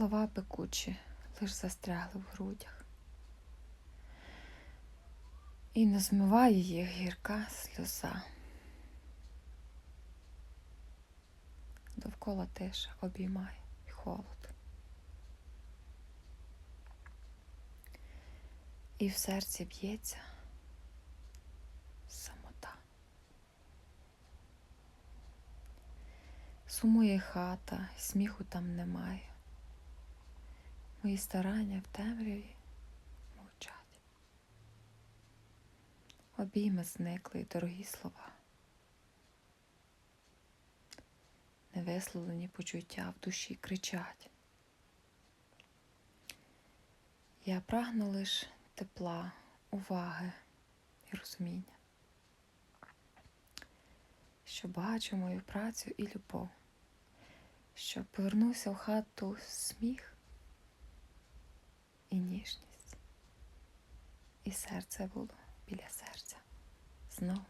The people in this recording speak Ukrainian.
Слова пекучі лиш застрягли в грудях. І не змиває їх гірка сльоза. Довкола тиша обіймає і холод. І в серці б'ється самота. Сумує хата, сміху там немає. Мої старання в темряві мовчать. Обійми зникли й дорогі слова. Невисловлені почуття в душі кричать. Я прагну лиш тепла, уваги і розуміння, що бачу мою працю і любов, що повернувся в хату сміх і ніжність, і серце було біля серця знов.